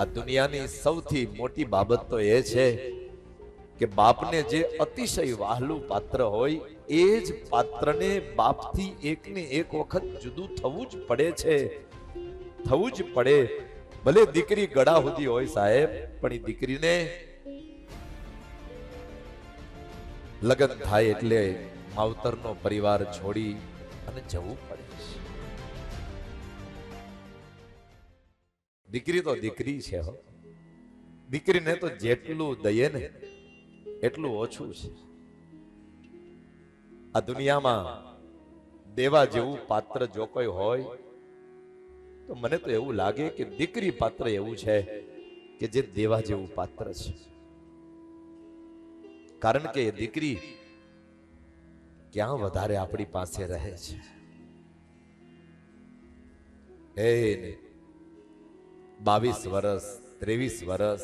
આ દુનિયાની સૌથી મોટી બાબત તો એ છે કે બાપને જે અતિશય વાહલું પાત્ર હોય, એ જ પાત્રને બાપથી એકને એક વખત જુદું થવું જ પડે છે. થવું જ પડે. ભલે દીકરી ગળા સુધી હોય સાહેબ, પણ એ દીકરીને લગ્ન થાય એટલે માવતરનો પરિવાર છોડી અને જવું પડે. દીકરી તો દીકરી છે હો. દીકરીને તો જેટલું દઈએ ને, એટલું ઓછું છે. આ દુનિયામાં દેવા જેવું પાત્ર જો કોઈ હોય, તો મને તો એવું લાગે કે દીકરી પાત્ર એવું છે કે જે દેવા જેવું પાત્ર છે. કારણ કે દીકરી ક્યાં વધારે આપણી પાસે રહે છે? એ બાવીસ વર્ષ ત્રેવીસ વર્ષ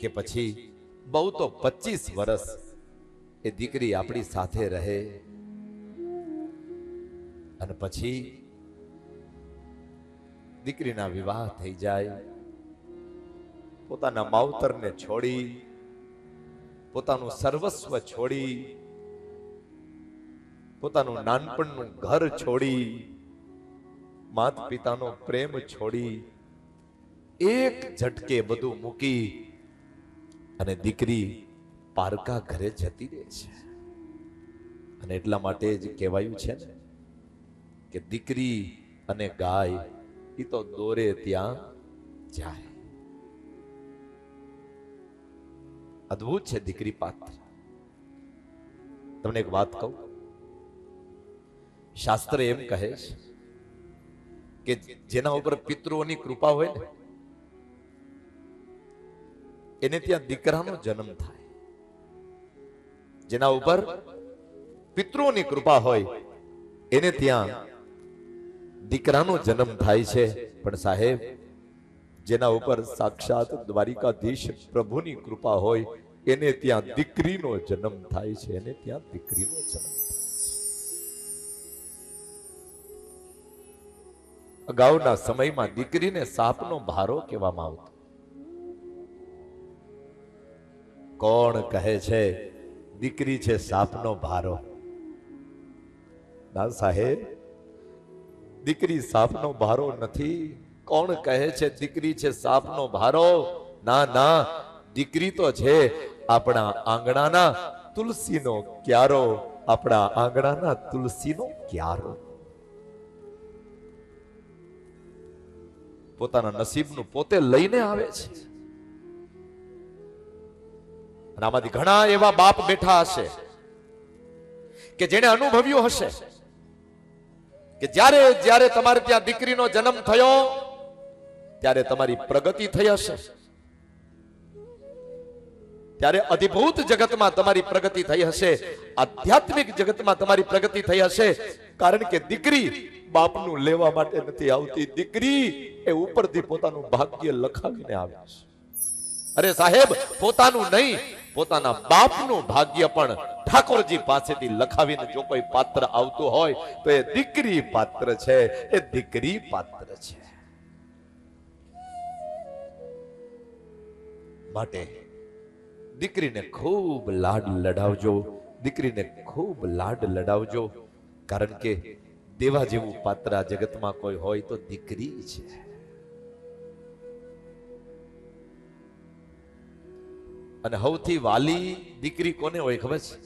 કે પછી બહુ તો પચીસ વર્ષ એ દીકરી આપણી સાથે રહે. અને પછી દીકરીના વિવાહ થઈ જાય. પોતાના માવતરને છોડી, પોતાનું સર્વસ્વ છોડી, પોતાનું નાનપણનું ઘર છોડી માત પિતાનો પ્રેમ છોડી એક ઝટકે બધું મૂકી અને દીકરી પારકા ઘરે જતી રહે છે. અને એટલા માટે જ કહેવાયું છે ને કે દીકરી અને ગાય એ તો દોરે ત્યાં જાય. અદ્ભુત છે દીકરી પાત્ર. તમને એક વાત કહું? શાસ્ત્ર એમ કહે છે કે જેના ઉપર પિતૃઓની કૃપા હોય ને એને ત્યાં દીકરાનો જન્મ થાય. જેના ઉપર પિતૃની કૃપા હોય, એને ત્યાં દીકરાનો જન્મ થાય છે. પણ સાહેબ, જેના ઉપર સાક્ષાત દ્વારિકાધીશ પ્રભુની કૃપા હોય, એને ત્યાં દીકરીનો જન્મ થાય છે. એને ત્યાં દીકરીનો જન્મ અગાઉના સમયમાં દીકરીને સાપનો ભારો કહેવામાં આવતો. કોણ કહે છે, દીકરી છે સાપનો ભારો. ના સાહેબ, દીકરી સાપનો ભારો નથી. કોણ કહે છે, દીકરી છે સાપનો ભારો? ના ના, દીકરી તો છે આપણા આંગણાના તુલસીનો ક્યારો. આપણા આંગણાના તુલસીનો ક્યારો. પોતાના નસીબનું પોતે લઈને આવે છે. અને આમાંથી ઘણા એવા બાપ બેઠા હશે કે જેને અનુભવ્યું હશે કે જ્યારે જ્યારે તમારે ત્યાં દીકરીનો જન્મ થયો, ત્યારે તમારી પ્રગતિ થઈ હશે. ત્યારે અધિભૂત જગતમાં તમારી પ્રગતિ થઈ હશે. આધ્યાત્મિક જગતમાં તમારી પ્રગતિ થઈ હશે. કારણ કે દીકરી બાપનું લેવા માટે નથી આવતી. દીકરી એ ઉપરથી પોતાનું ભાગ્ય લખાવીને આવે છે. અરે સાહેબ, પોતાનું નહીં પોતાના બાપનું ભાગ્ય પણ ઠાકોરજી પાસેથી લખાવીને જો કોઈ પાત્ર આવતું હોય, તો એ દીકરી પાત્ર છે. એ દીકરી પાત્ર છે. માટે દીકરીને ખૂબ લાડ લડાવજો, દીકરીને ખૂબ લાડ લડાવજો. કારણ કે દેવા જેવું પાત્ર આ જગતમાં કોઈ હોય તો દીકરી છે. અને સૌથી વાલી દીકરી કોને હોય ખબર છે?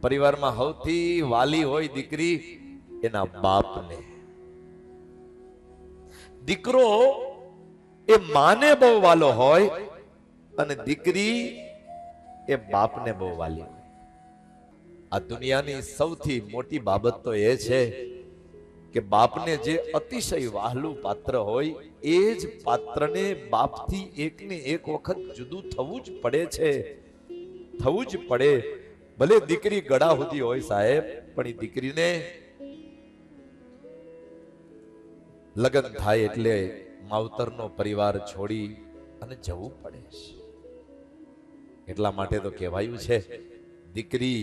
પરિવારમાં સૌથી વાલી હોય દીકરી એના બાપને. દીકરો એ માને બહુ વાલો હોય અને દીકરી એ બાપને બહુ વાલી હોય. આ દુનિયાની સૌથી મોટી બાબત તો એ છે કે બાપને જે અતિશય વાહલું પાત્ર હોય, એ જ પાત્રને બાપથી એકને એક વખત જુદું થવું જ પડે છે. થવું જ પડે. ભલે દીકરી ગળા સુધી હોય સાહેબ, પણ એ દીકરીને લગ્ન થાય એટલે માવતરનો પરિવાર છોડી અને જવું પડે છે. એટલા માટે તો કહેવાયું છે, દીકરી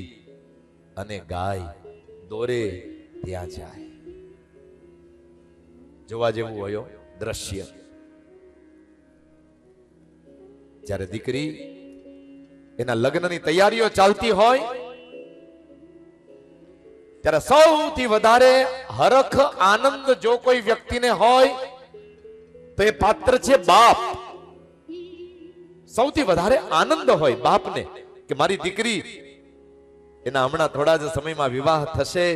અને ગાય દોરે ત્યાં જાય. જોવા જેવું હોય દ્રશ્ય. જ્યારે દીકરી એના લગ્નની તૈયારીઓ ચાલતી હોય, ત્યારે સૌથી વધારે હરખ, આનંદ જો કોઈ વ્યક્તિને હોય, તો એ પાત્ર છે બાપ. સૌથી વધારે આનંદ હોય બાપને કે મારી દીકરી એના હમણાં થોડા જ સમયમાં વિવાહ થશે,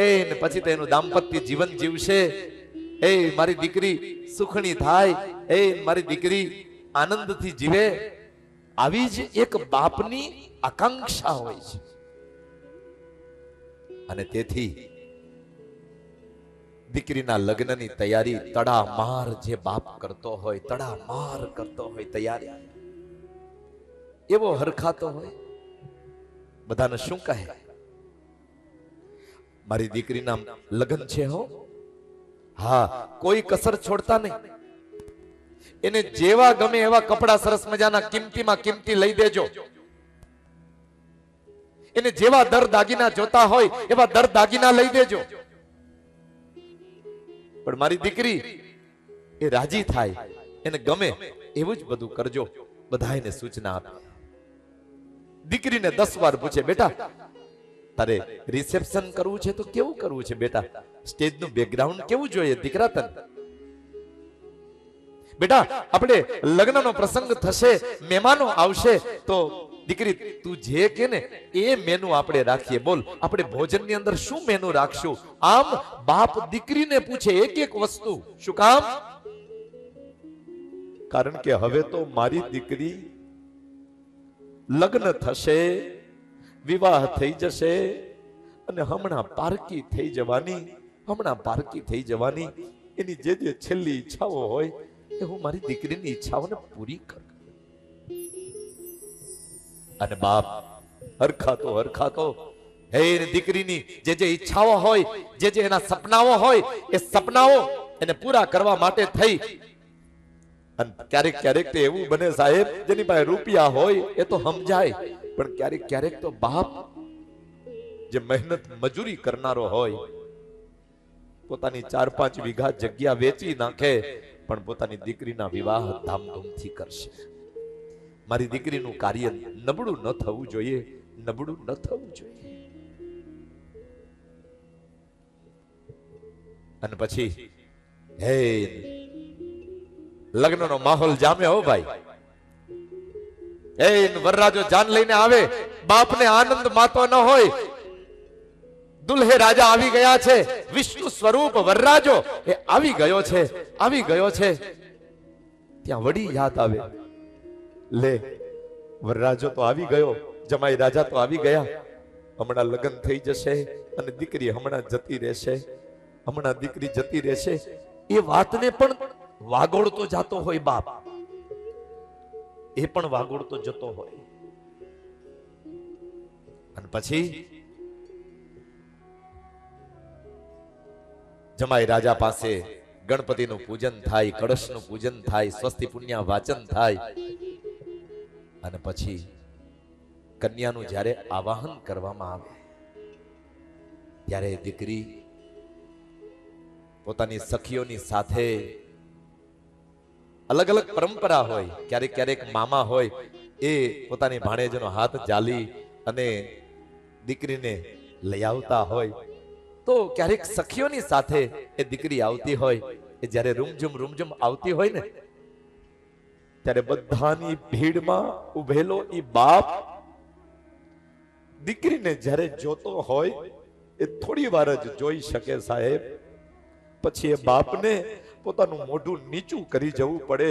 એ પછી તો એનું દાંપત્ય જીવન જીવશે. એ મારી દીકરી સુખણી થાય, એ મારી દીકરી આનંદથી જીવે. આવી જ એક બાપની આકાંક્ષા હોય છે. અને તેથી દીકરીના લગ્નની તૈયારી તડામાર જે બાપ કરતો હોય, તડામાર કરતો હોય તૈયારી. એવો હરખાતો હોય. બધાને શું કહે? મારી દીકરીના લગ્ન છે હો. હા, કોઈ કસર છોડતા નહીં. એને જેવા ગમે એવા કપડા સરસ મજાના કિંમતીમાં કિંમતી લઈ દેજો. એને જેવા દર દાગીના જોતા હોય, એવા દર દાગીના લઈ દેજો. પણ મારી દીકરી, એ રાજી થાય, એને ગમે એવું જ બધું કરજો. બધાને સૂચના આપે. દીકરીને દસ વાર પૂછે, બેટા તારે રિસેપ્શન કરવું છે તો કેવું કરવું છે બેટા? સ્ટેજનું બેકગ્રાઉન્ડ કેવું જોઈએ દીકરા તને? બેટા, આપણે લગ્નનો પ્રસંગ થશે, મહેમાનો આવશે, તો દીકરી, તું જે કે ને એ મેનુ આપણે રાખીએ, બોલ. આપણે ભોજનની અંદર શું મેનુ રાખશું? આમ બાપ દીકરીને પૂછે એક એક વસ્તુ. શું કામ? કારણ કે હવે તો મારી દીકરી લગ્ન થશે વિવાહ થઈ જશે અને હમણાં પારકી થઈ જવાની, હમણાં પારકી થઈ જવાની. એની જે જે છેલ્લી ઈચ્છાઓ હોય એ હું મારી દીકરીની ઈચ્છાઓને પૂરી કરું. અને બાપ હરખાતો હરખાતો, હે એની દીકરીની જે જે ઈચ્છાઓ હોય, જે જે એના સપનાઓ હોય, એ સપનાઓ એને પૂરા કરવા માટે થઈ. અને ક્યારેક ક્યારેક તો એવું બને સાહેબ, જેની પાસે રૂપિયા હોય એ તો સમજાય. પણ ક્યારેક ક્યારેક તો બાપ જે મહેનત મજૂરી કરનારો હોય, પોતાની ચાર પાંચ વીઘા જગ્યા વેચી નાખે, પણ પોતાની દીકરીના વિવાહ ધામધૂમથી કરશે. મારી દીકરીનું કાર્ય નબળું ન થવું જોઈએ, નબળું ન થવું જોઈએ. અને પછી, હે લગ્નનો માહોલ જામે હો ભાઈ. એ વરરાજો જાન લઈને આવે, બાપને આનંદ માતો ન હોય. દુલ્હે રાજા આવી ગયા છે, વિષ્ણુ સ્વરૂપ વરરાજો, એ આવી ગયો છે, આવી ગયો છે. ત્યાં વડી યાદ આવે. લે, વરરાજો તો આવી ગયો, જમાઈ રાજા તો આવી ગયા. હમણાં લગ્ન થઈ જશે અને દીકરી હમણાં જતી રહેશે. હમણાં દીકરી જતી રહેશે. એ વાતને પણ વાગોળતો જતો હોય બાપ. એ પણ વાગોળતો જતો હોય. અને પછી જમાઈ રાજા પાસે ગણપતિનું પૂજન થાય, કળશનું પૂજન થાય, સ્વસ્તિ પુણ્ય વાચન થાય. અને પછી કન્યાનું જ્યારે આવાહન કરવામાં આવે, ત્યારે દીકરી પોતાની સખીઓની સાથે અલગ અલગ પરંપરા હોય, ક્યારેક ક્યારેક મામા હોય, એ પોતાની ભાણેજનો હાથ જાલી અને દીકરીને લઈ આવતા હોય. તો ક્યારેક સખીઓની સાથે એ દીકરી આવતી હોય, એ જ્યારે રૂમઝુમ રૂમઝુમ આવતી હોય ને, ત્યારે બધાની ભીડમાં ઉભેલો એ બાપ દીકરીને જ્યારે જોતો હોય, એ થોડી વાર જ જોઈ શકે સાહેબ. પછી એ બાપને પોતાનું મોઢું નીચું કરી જવું પડે,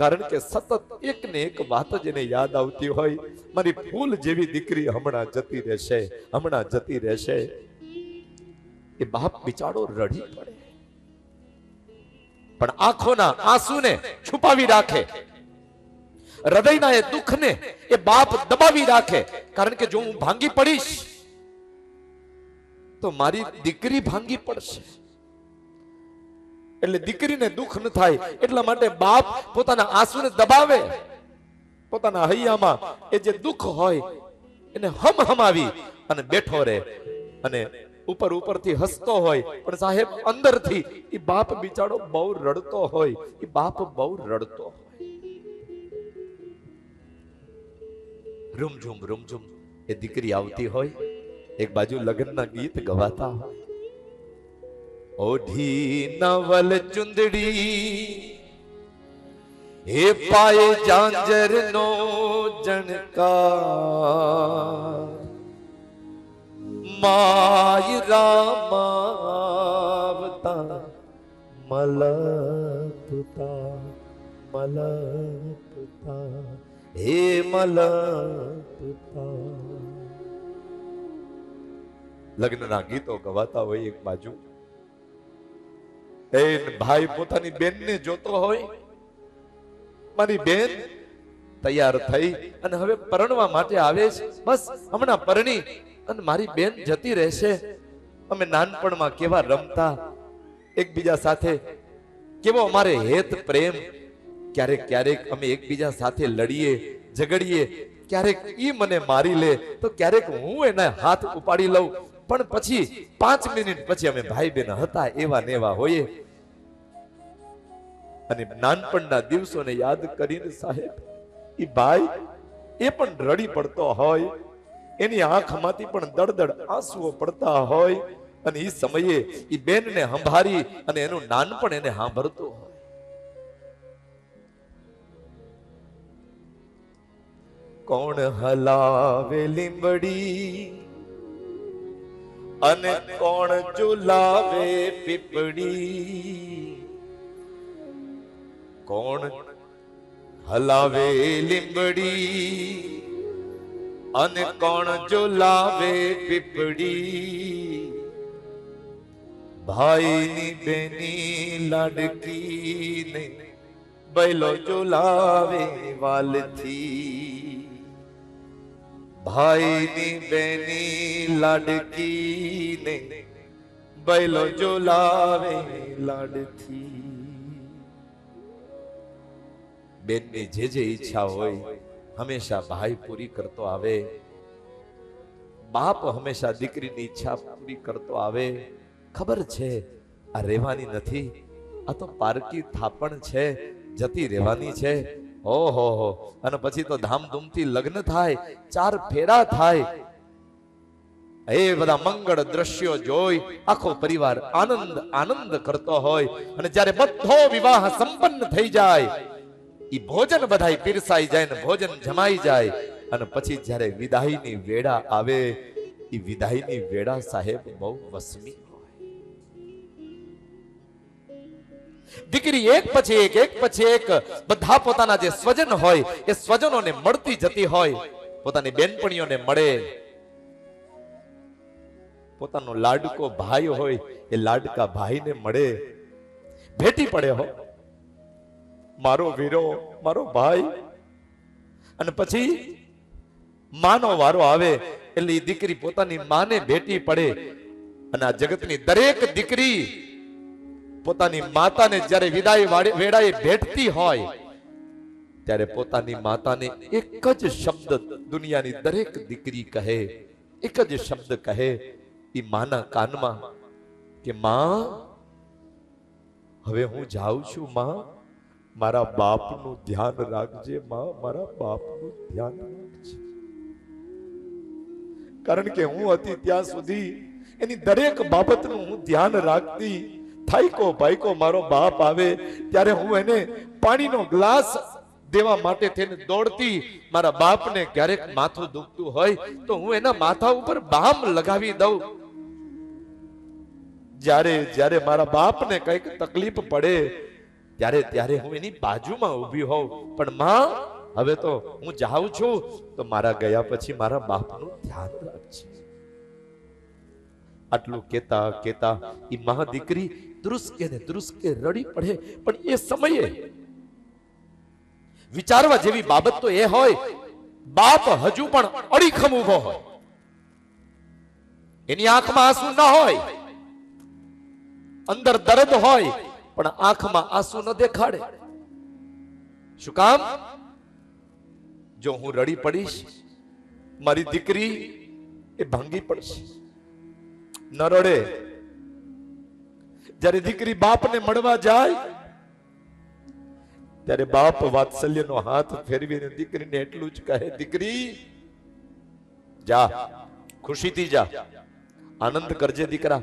કારણ કે સતત એક ને એક વાત જ એને યાદ આવતી હોય. મારી ફૂલ જેવી દીકરી હમણાં જતી રહેશે, હમણાં જતી રહેશે. એ બાપ બિચારો રડી પડે. પણ આંખોના આંસુને છુપાવી રાખે. હૃદયના એ દુઃખને એ બાપ દબાવી રાખે. કારણ કે જો હું ભાંગી પડીશ, તો મારી દીકરી ભાંગી પડશે. એટલે દીકરીને દુઃખ ન થાય. એટલા માટે બાપ પોતાના આંસુને દબાવે. પોતાના હૈયામાં એ જે દુઃખ હોય, એને હમ હમાવી અને બેઠો રહે. અને ઉપર ઉપરથી હસતો હોય. પણ સાહેબ, અંદરથી એ બાપ બિચારો બહુ રડતો હોય. એ બાપ બહુ રડતો હોય. રૂમઝુમ રૂમઝુમ. એ દીકરી આવતી હોય, એક બાજુ લગ્નના ગીત ગવાતા હોય. ઓઢી નવલ ચુંદડી હે પાયે જાંજર નો જણકાર માય રામાવતા મલપતા મલપતા હે મલપતા લગ્નના ગીતો ગવાતા હોય એક બાજુ એ ભાઈ પોતાની બેનને જોતો હોય, મારી બેન તૈયાર થઈ અને હવે પરણવા માટે આવે છે. બસ, હમણાં પરણી અને મારી બેન જતી રહેશે. અમે નાનપણમાં કેવા રમતા, એકબીજા સાથે કેવો અમારે હેત પ્રેમ. ક્યારેક ક્યારેક અમે એકબીજા સાથે લડીએ, ઝઘડીએ. ક્યારેક ઈ મને મારી લે, તો ક્યારેક હું એના હાથ ઉપાડી લઉં. પણ પછી પાંચ મિનિટ પછી અમે ભાઈ બેન હતા, એવા નેવા હોઈએ. અને નાનપણના દિવસોને યાદ કરીને સાહેબ એ ભાઈ, એ પણ રડી પડતો હોય, એની આંખમાંથી પણ દળદળ આંસુઓ પડતા હોય, અને એ સમયે એ બેનને સંભારી અને એનું નાનપણ એને સાંભળતો હોય. કોણ હલાવે લીંબડી? અને કોણ ઝુલાવે પીપળી કોણ હલાવે લીંબડી અને કોણ ઝુલાવે પીપળી ભાઈની બેની લાડકી ને बैलो ઝુલાવે વાલથી ભાઈની બેની લાડકી ને જો લાવે લાડથી. બેનની જે જે ઈચ્છા હોય, હંમેશા ભાઈ પૂરી કરતો આવે. બાપ હંમેશા દીકરીની ઈચ્છા પૂરી કરતો આવે. ખબર છે, આ રહેવાની નથી. આ તો પારકી થાપણ છે, જતી રહેવાની છે. ઓહો, હો. અને પછી તો ધામધૂમથી લગ્ન થાય, ચાર ફેરા થાય. એ બધા મંગળ દ્રશ્યો જોઈ આખો પરિવાર આનંદ આનંદ કરતો હોય. અને જ્યારે બધો વિવાહ સંપન્ન થઈ જાય એ ભોજન બધાય પીરસાઈ જાય ને ભોજન જમાઈ જાય. અને પછી જ્યારે વિદાયની વેળા આવે એ વિદાયની વેળા સાહેબ બહુ વસમી દીકરી એક પછી એક એક પછી એક. બધા પોતાના જે સ્વજન હોય, એ સ્વજનોને મળતી જતી હોય. પોતાની બેનપણીઓને મળે. પોતાનો લાડકો ભાઈ હોય, એ લાડકા ભાઈને મળે. ભેટી પડે હો. મારો વીરો, મારો ભાઈ. અને પછી માનો વારો આવે, એટલે એ દીકરી પોતાની માને ભેટી પડે. અને આ જગતની દરેક દીકરી પોતાની માતાને જ્યારે વિદાય વાળે- વેળાએ ભેટતી હોય, ત્યારે પોતાની માતાને એક જ શબ્દ દુનિયાની દરેક દીકરી કહે, એક જ શબ્દ કહે એ માના કાનમાં કે, માં, હવે હું જાઉં છું, માં. મારા બાપનું ધ્યાન રાખજે, માં. મારા બાપનું ધ્યાન રાખજે. કારણ કે હું હતી ત્યાં સુધી એની દરેક બાબતનું હું ધ્યાન રાખતી થાયકો ભાઈકો મારો બાપ આવે, ત્યારે હું એને પાણીનો ગ્લાસ દેવા માટે થઈને દોડતી, મારા બાપને ક્યારેક માથું દુખતું હોય, તો હું એના માથા ઉપર બામ લગાવી દઉં. જ્યારે જ્યારે મારા બાપને કંઈક તકલીફ પડે, ત્યારે ત્યારે હું એની બાજુમાં ઊભી હોઉં. પણ માં, હવે તો હું જાઉં છું, તો મારા ગયા પછી મારા બાપનું ધ્યાન રાખજે. આટલું કેતા કેતા એ મહા દીકરી ધ્રુસકે ને ધ્રુસકે રડી પડે, પણ એ સમયે વિચારવા જેવી બાબત તો એ હોય, બાપ હજુ પણ અડીખમ ઊભો હોય. એની આંખમાં આંસુ ન હોય, અંદર દર્દ હોય, પણ આંખમાં આંસુ ન દેખાડે. શું કામ? જો હું રડી પડીશ, મારી દીકરી એ ભાંગી પડશે. ન રડે જ્યારે દીકરી બાપને મળવા જાય, ત્યારે બાપ વાત્સલ્યનો હાથ ફેરવીને દીકરીને એટલું જ કહે, દીકરી, જા, ખુશીથી જા, આનંદ કરજે દીકરા.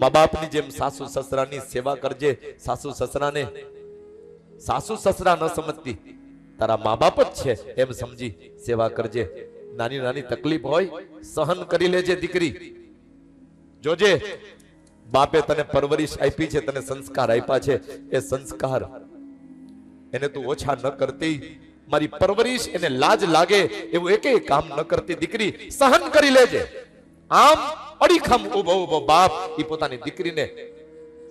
મા બાપની જેમ સાસુ સસરાની સેવા કરજે, સાસુ સસરાને. સાસુ સસરા ન સમજતી, તારા મા બાપ જ છે, એમ સમજી સેવા કરજે. નાની નાની તકલીફ હોય, સહન કરી લેજે દીકરી. જોજે. બાપે તને પરવરિશ આપી છે, તને સંસ્કાર આપ્યા છે. એ સંસ્કાર એને તું ઓછા ન કરતી. મારી પરવરિશ એને લાજ લાગે, એવું એકે કામ ન કરતી દીકરી, સહન કરી લેજે. આમ અડીખમ ઊભો ઊભો બાપ એ પોતાની દીકરીને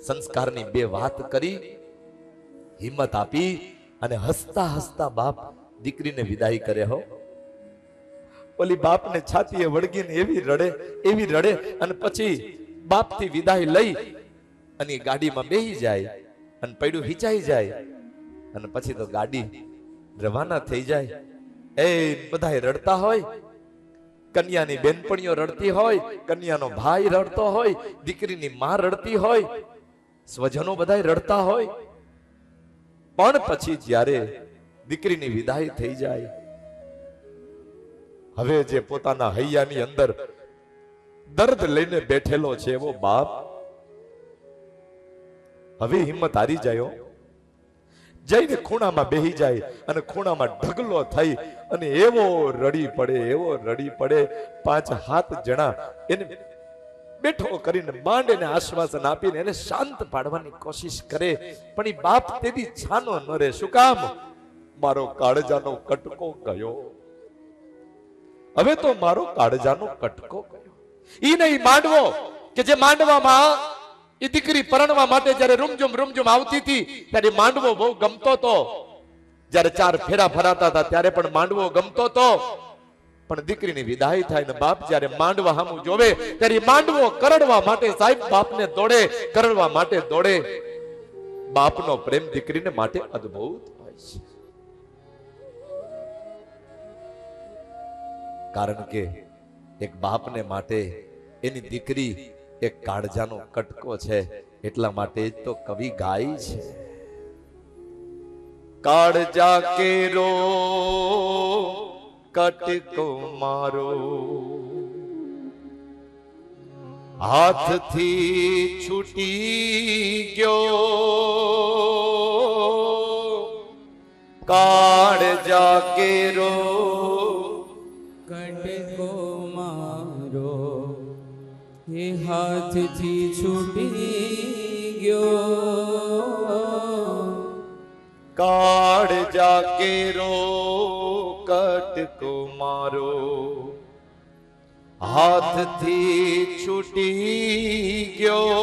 સંસ્કારની બે વાત કરી, હિંમત આપી અને હસતા હસતા બાપ દીકરીને વિદાય કરે હો. ઓલી બાપને છાતીએ વળગીને એવી રડે એવી રડે અને પછી બાપથી વિદાય લઈ અને ગાડીમાં બેહી જાય અને પૈડું હિંચાઈ જાય અને પછી તો ગાડી રવાના થઈ જાય. એ બધા રડતા હોય, કન્યાની બેનપણીઓ રડતી હોય, કન્યાનો ભાઈ રડતો હોય, દીકરીની માં રડતી હોય, સ્વજનો બધાય રડતા હોય. પણ પછી જ્યારે દીકરીની વિદાય થઈ જાય હવે જે પોતાના હૈયાની અંદર દર્દ લઈને બેઠેલો છે એવો બાપ, હવે હિંમત હારી જાય જઈને ખૂણામાં બેહી જાય અને ખૂણામાં ઢગલો થઈ અને એવો રડી પડે, એવો રડી પડે, પાંચ હાથ જણા એને બેઠો કરીને માંડ એને આશ્વાસન આપીને એને શાંત પાડવાની કોશિશ કરે. પણ એ બાપ તેથી છાનો ન રહે. શું કામ? મારો કાળજાનો કટકો ગયો. હવે તો મારો કાળજાનો કટકો. ઈ નહીં માંડવો કે જે માંડવામાં એ દીકરી પરણવા માટે જયારે રૂમઝુમ રૂમઝુમ આવતી હતી, ત્યારે માંડવો બહુ ગમતો હતો. જ્યારે ચાર ફેરા ફરાતા હતા, ત્યારે પણ માંડવો ગમતો હતો. પણ દીકરીની વિદાય થાય ને બાપ જયારે માંડવા સામું જોવે, ત્યારે માંડવો કરડવા માટે સાહેબ બાપને દોડે, કરડવા માટે દોડે. બાપનો પ્રેમ દીકરીને માટે અદભુત હોય છે. કારણ કે એક બાપને માટે એની દીકરી એક કાળજાનો કટકો છે, એટલા માટે જ તો કવિ ગાય છે. કાળજા કેરો, કટકો મારો. હાથથી છૂટી ગયો. કાળજા કેરો એ હાથથી છૂટી ગયો. કાળ જાકે રો કટકો મારો. હાથથી છૂટી ગયો.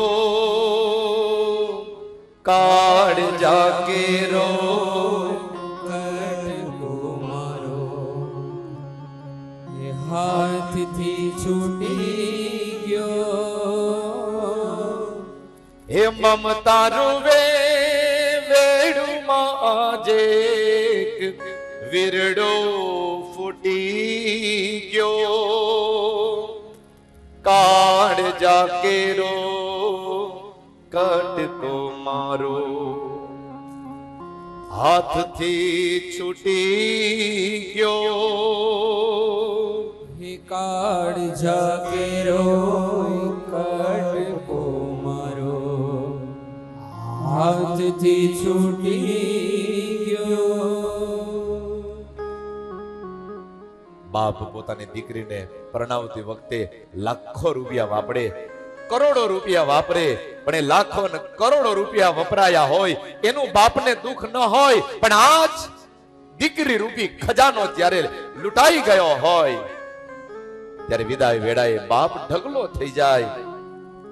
કાઢ જાકે કટકો હે મમતા રૂવે વેડુમાં આજે વિરડો ફૂટી ગયો. કાળ જાકેરો કટકો મારો. હાથથી છૂટી ગયો. હે કાળજા હાથથી છૂટી ગયો. બાપ પોતાની દીકરીને પરણાવતી વખતે લાખો રૂપિયા વાપરે, કરોડો રૂપિયા વાપરે, પણ એ લાખો ને કરોડો રૂપિયા વપરાયા હોય, એનું બાપને દુઃખ ન હોય, પણ આજ દીકરી રૂપી ખજાનો જ્યારે લૂંટાઈ ગયો હોય, ત્યારે વિદાય વેળાએ બાપ ઢગલો થઈ જાય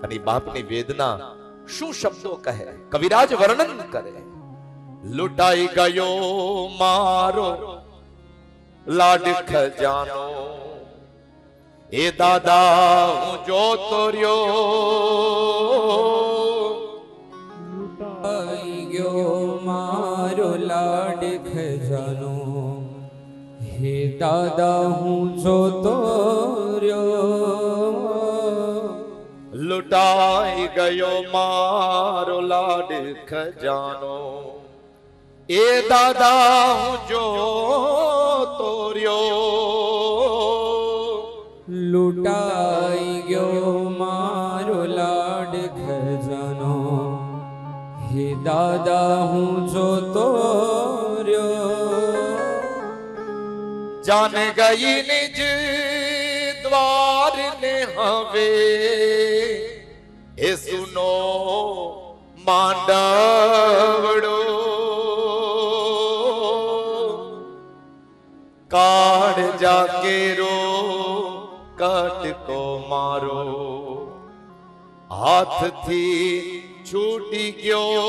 અને બાપની વેદના શું શબ્દો કહે? કવિરાજ વર્ણન કરે. લૂંટાઈ ગયો મારો. લાડ ખજાનો. એ દાદા હું જોતો રહ્યો. ગયો મારો લાડ ખજાનો. હે દાદા હું જોતો રહ્યો. લૂંટાઈ ગયો મારો લાડ ખજાનો. એ દાદા હું જો તોર્યો. લૂંટાઈ ગયો મારો લાડ ખજાનો. હે દાદા હું જો તોર્યો. જાન ગઈ નિજ દ્વાર ને હવે. સુનો માંડવડો કાળ જાકેરો કટકો મારો હાથથી છૂટી ગયો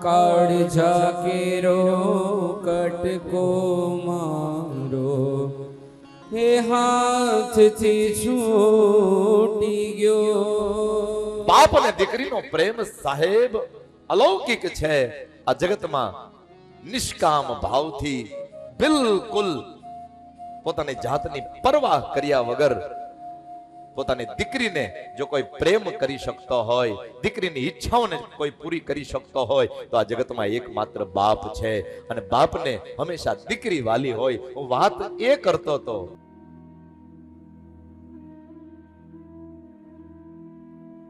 કાળ જાકેરો કટકો હે હાથથી છૂટી ગયો. બાપ અને દીકરીનો પ્રેમ સાહેબ અલૌકિક છે. આ જગતમાં નિષ્કામ ભાવથી બિલકુલ પોતાની જાતની પરવાહ કર્યા વગર પોતાની દીકરીને જો કોઈ પ્રેમ કરી શકતો હોય, દીકરીની ઈચ્છાઓને કોઈ પૂરી કરી શકતો હોય, તો આ જગતમાં એકમાત્ર બાપ છે. અને બાપને હંમેશા દીકરી વાલી હોય. હું વાત એ કરતો હતો